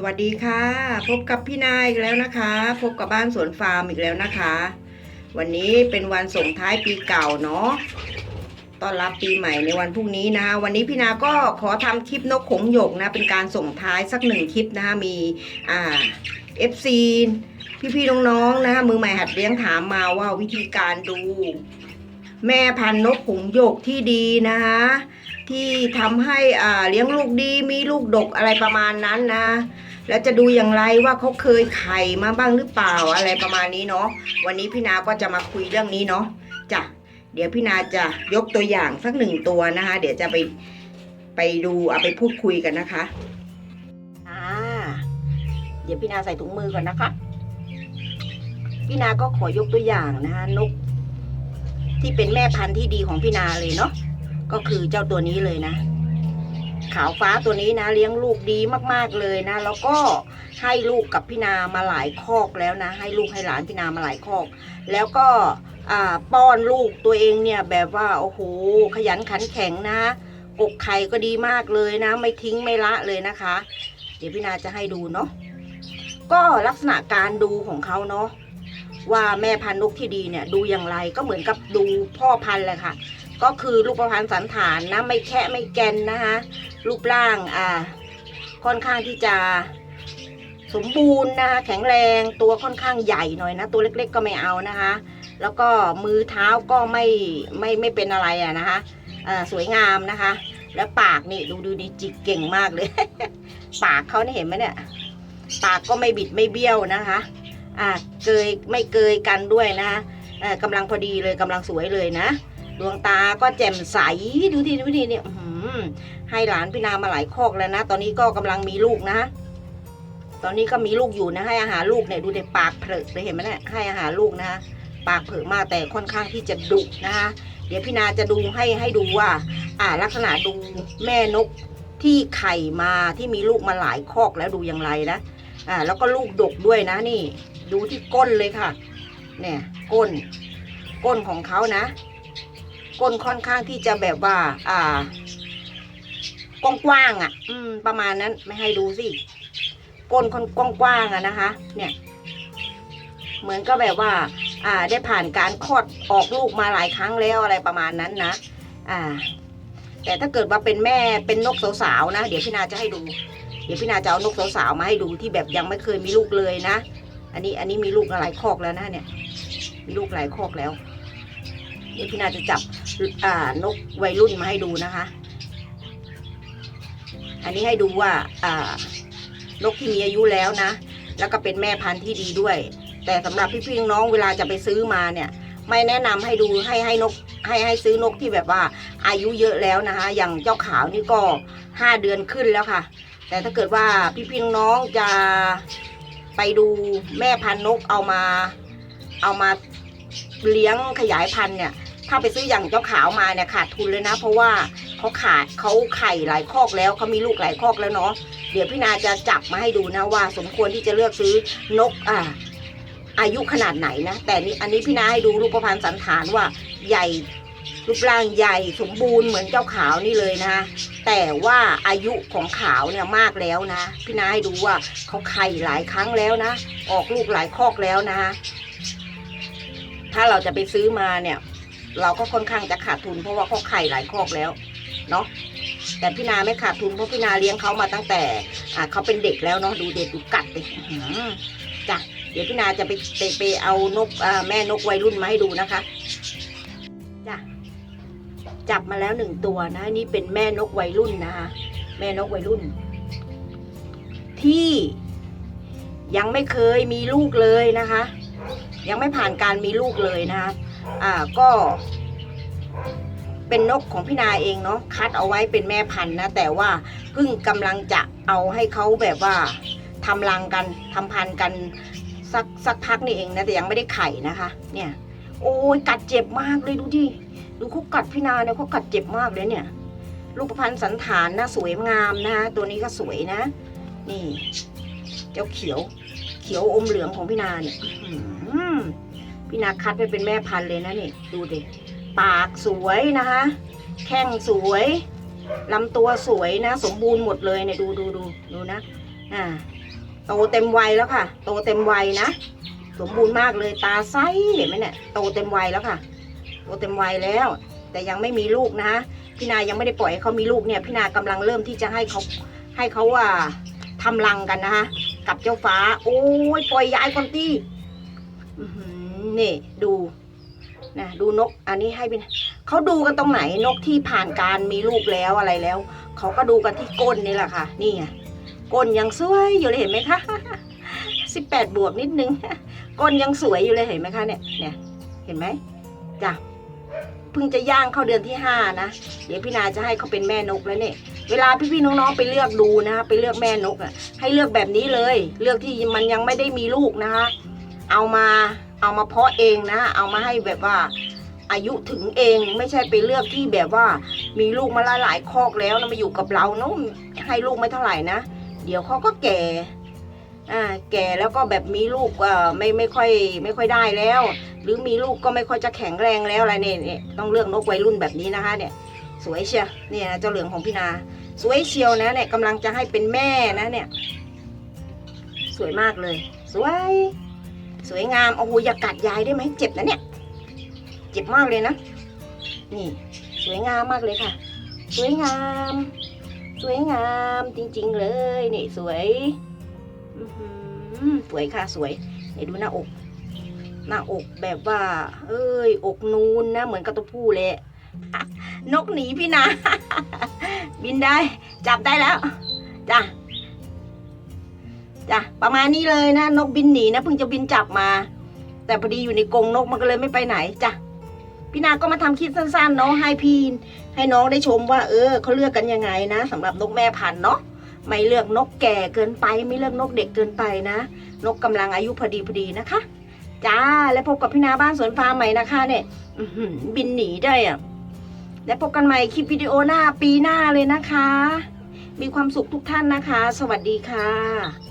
สวัสดีค่ะ พบกับพี่นายอีกแล้วนะคะ พบกับบ้านสวนฟาร์มอีกแล้วนะคะ วันนี้เป็นวันส่งท้ายปีเก่าเนาะต้อนรับปีใหม่ในวันพรุ่งนี้นะคะวันนี้พี่นาก็ขอทำคลิปนกขงหยกนะเป็นการส่งท้ายสักหนึ่งคลิปนะคะมีอ่า FC พี่ๆน้องๆนะคะมือใหม่หัดเลี้ยงถามมาว่าวิธีการดู แม่พันธุ์นกขงหยกที่ดีนะคะที่ทำให้อ่าเลี้ยงลูกดีมีลูกดกอะไรประมาณนั้นนะ แล้วจะดูอย่างไรว่าเขาเคยไข่มาบ้างหรือเปล่าอะไรประมาณนี้เนาะวันนี้พี่นาก็จะมาคุยเรื่องนี้เนาะจ้ะเดี๋ยวพี่นาจะยกตัวอย่างสักหนึ่งตัวนะคะ เดี๋ยวจะไปไปดูเอาไปพูดคุยกันนะคะอ่าเดี๋ยวพี่นาใส่ถุงมือก่อนนะคะพี่นาก็ขอยกตัวอย่างนะคะนก ที่เป็นแม่พันธุ์ที่ดีของพี่นาเลยเนาะก็คือเจ้าตัวนี้เลยนะ ขาวฟ้าตัวนี้นะ เลี้ยงลูกดีมากๆเลยนะ แล้วก็ให้ลูกกับพี่นามาหลายคอกแล้วนะ ให้ลูกให้หลานพี่นามาหลายคอก แล้วก็ป้อนลูกตัวเองเนี่ยแบบว่าโอ้โหขยันขันแข็งนะกกไข่ก็ดีมากเลยนะ ไม่ทิ้งไม่ละเลยนะคะ เดี๋ยวพี่นาจะให้ดูเนาะก็ลักษณะการดูของเขาเนาะ ว่าแม่พันธุ์นกที่ดีเนี่ยดูอย่างไรก็เหมือนกับดูพ่อพันธุ์เลยค่ะ ก็คือรูปพรรณสันฐานนะไม่แค่ไม่แกนนะคะรูปร่างอ่าค่อนข้างที่จะสมบูรณ์นะคะแข็งแรงตัวค่อนข้างใหญ่หน่อยนะ ตัวเล็กๆก็ไม่เอานะคะ แล้วก็มือเท้าก็ไม่ไม่ไม่เป็นอะไรอะนะคะสวยงามนะคะ แล้วปากนี่ดูดูดีจิกเก่งมากเลย ปากเขานี่เห็นไหมเนี่ย ปากก็ไม่บิดไม่เบี้ยวนะคะ อ่าเกยไม่เกยกันด้วยนะคะอ่อกำลังพอดีเลยกำลังสวยเลยนะ ดวงตาก็แจ่มใสดูดิดูดิเนี่ยหือให้หลานพี่นามาหลายคอกแล้วนะ ตอนนี้ก็กำลังมีลูกนะ ตอนนี้ก็มีลูกอยู่นะ ให้อาหารลูกเนี่ยดูในปากเผลอเลยเห็นไหมเนี่ยให้อาหารลูกนะคะปากเผลอมากแต่ค่อนข้างที่จะดุนะคะ เดี๋ยวพี่นาจะดูให้ให้ดูว่า อ่าลักษณะดูแม่นกที่ไข่มาที่มีลูกมาหลายคอกแล้วดูอย่างไรนะ อ่าแล้วก็ลูกดกด้วยนะนี่ ดูที่ก้นเลยค่ะ เนี่ยก้น ก้นของเขานะ ก้นค่อนข้างที่จะแบบว่า อ่ากว้างๆอะ อืม ประมาณนั้นไม่ให้ดูสิก้นค่อนกว้างๆอะนะคะ เนี่ย เหมือนก็แบบว่า อ่า ได้ผ่านการคลอดออกลูกมาหลายครั้งแล้วอะไรประมาณนั้นนะอ่า แต่ถ้าเกิดว่าเป็นแม่เป็นนกสาวๆนะ เดี๋ยวพี่นาจะให้ดู เดี๋ยวพี่นาจะเอานกสาวๆมาให้ดูที่แบบยังไม่เคยมีลูกเลยนะ อันนี้อันนี้มีลูกหลายคอกแล้วนะเนี่ย มีลูกหลายคอกแล้ว เดี๋ยวพี่นาจะจับอ่านกวัยรุ่นมาให้ดูนะคะ อันนี้ให้ดูว่าอ่านกที่มีอายุแล้วนะ แล้วก็เป็นแม่พันธุ์ที่ดีด้วย แต่สำหรับพี่ๆน้องๆเวลาจะไปซื้อมาเนี่ย ไม่แนะนำให้ดูให้ให้นกให้ให้ซื้อนกที่แบบว่าอายุเยอะแล้วนะคะ อย่างเจ้าขาวนี่ก็ห้าเดือนขึ้นแล้วค่ะ แต่ถ้าเกิดว่าพี่ๆน้องจะไปดูแม่พันนกเอามา เอามาเลี้ยงขยายพันธุ์เนี่ย ถ้าไปซื้ออย่างเจ้าขาวมาเนี่ยขาดทุนเลยนะ เพราะว่าเขาขาดเขาไข่หลายคอกแล้วเขามีลูกหลายคอกแล้วเนาะเดี๋ยวพี่นาจะจับมาให้ดูนะว่า สมควรที่จะเลือกซื้อนกอ่าอายุขนาดไหนนะ แต่นี่อันนี้พี่นาให้ดูรูปพรรณสันฐานว่าใหญ่ รูปร่างใหญ่สมบูรณ์เหมือนเจ้าขาวนี่เลยนะแต่ว่าอายุของขาวเนี่ยมากแล้วนะ พี่นาให้ดูว่าเขาไข่หลายครั้งแล้วนะ ออกลูกหลายคอกแล้วนะถ้าเราจะไปซื้อมาเนี่ย เราก็ค่อนข้างจะขาดทุนเพราะว่าเขาไข่หลายคอกแล้วเนาะแต่พี่นาไม่ขาดทุนเพราะพี่นาเลี้ยงเขามาตั้งแต่อ่าเขาเป็นเด็กแล้วเนาะดูเด็กดูกัดเลยอื้อหือจ้ะเดี๋ยวพี่นาจะไปไปไปเอานกอแม่นกวัยรุ่นมาให้ดูนะคะจ้ะ จับมาแล้วหนึ่งตัวนะนี่เป็นแม่นกวัยรุ่นนะคะแม่นกวัยรุ่น ที่ยังไม่เคยมีลูกเลยนะคะ ยังไม่ผ่านการมีลูกเลยนะคะอ่าก็ เป็นนกของพี่นาเองเนาะคัดเอาไว้เป็นแม่พันธุ์นะแต่ว่าเพิ่งกำลังจะเอาให้เขาแบบว่าทำรังกันทำพันธุ์กันสักสักพักนี่เองนะแต่ยังไม่ได้ไข่นะคะ เนี่ย โอ้ยกัดเจ็บมากเลยดูดิ ดูเขากัดพี่นาเนี่ยเขากัดเจ็บมากเลยเนี่ย ลูกประพันธ์สันฐานนะสวยงามนะคะตัวนี้ก็สวยนะ นี่ เจ้าเขียว เขียวอมเหลืองของพี่นาเนี่ยพี่นาคัดไปเป็นแม่พันธุ์เลยนะนี่ดูดิปากสวยนะคะ แข้งสวยลำตัวสวยนะ สมบูรณ์หมดเลยเนี่ยดูดูดูดูนะอ่าโตเต็มวัยแล้วค่ะ โตเต็มวัยนะ สมบูรณ์มากเลยตาใสเห็นไหมเนี่ยโตเต็มวัยแล้วค่ะ โตเต็มวัยแล้ว แต่ยังไม่มีลูกนะคะพี่นายังไม่ได้ปล่อยให้เขามีลูกเนี่ยพี่นากำลังเริ่มที่จะให้เขาให้เขาว่าทำรังกันนะคะกับเจ้าฟ้า โอ้ยปล่อยย้ายกอนตี้นี่ดูนะดูนกอันนี้ให้เป็นเขาดูกันตรงไหนนกที่ผ่านการมีลูกแล้วอะไรแล้วเขาก็ดูกันที่ก้นนี่แหละค่ะ นี่ไงก้นยังสวยอยู่เลยเห็นไหมคะสิบแปดบวกนิดนึงก้นยังสวยอยู่เลยเห็นไหมคะเนี่ยเนี่ยเห็นไหมจ้ะ เพิ่งจะย่างเข้าเดือนที่ห้านะ เดี๋ยวพี่นาจะให้เขาเป็นแม่นกแล้วเนี่ย เวลาพี่ๆน้องๆไปเลือกดูนะคะ ไปเลือกแม่นกอะ ให้เลือกแบบนี้เลย เลือกที่มันยังไม่ได้มีลูกนะคะ เอามาเอามาเพาะเองนะ เอามาให้แบบว่าอายุถึงเองไม่ใช่ไปเลือกที่แบบว่ามีลูกมาหลายหลายๆคอกแล้วนะมาอยู่กับเราเนาะให้ลูกไม่เท่าไหร่นะ เดี๋ยวเขาก็แก่ อ่าแก่แล้วก็แบบมีลูกเอ่อไม่ไม่ค่อยไม่ค่อยได้แล้ว หรือมีลูกก็ไม่ค่อยจะแข็งแรงแล้วอะไรเนี่ยเนี่ยต้องเลือกนกวัยรุ่นแบบนี้นะคะเนี่ยสวยเชียวเนี่ยนะเจ้าเหลืองของพี่นา สวยเชียวนะเนี่ยกำลังจะให้เป็นแม่นะเนี่ย สวยมากเลย สวย สวยงามโอ้โหอย่ากัดยายได้ไหมเจ็บนะเนี่ยเจ็บมากเลยนะ นี่ สวยงามมากเลยค่ะ สวยงาม สวยงามจริงๆเลยนี่สวย สวยค่ะสวยนี่ดูหน้าอก หน้าอกแบบว่า เอ้ย อกนูนนะ เหมือนกับตัวผู้เลยนกหนีพี่นาบินได้ จับได้แล้วจ้ะจ้ะประมาณนี้เลยนะ นกบินหนีนะเพิ่งจะบินจับมา แต่พอดีอยู่ในกรงนกมันก็เลยไม่ไปไหนจ้ะพี่นาก็มาทำคลิปสั้นๆเนาะให้พี่ให้น้องได้ชมว่า เออเขาเลือกกันยังไงนะสำหรับนกแม่พันธุ์เนาะ ไม่เลือกนกแก่เกินไป ไม่เลือกนกเด็กเกินไปนะ นกกำลังอายุพอดีพอดีนะคะ จ้าและพบกับพี่นาบ้านสวนฟาร์มใหม่นะคะ เนี่ยบินหนีได้อะและพบกันใหม่คลิปวิดีโอหน้าปีหน้าเลยนะคะ มีความสุขทุกท่านนะคะ สวัสดีค่ะ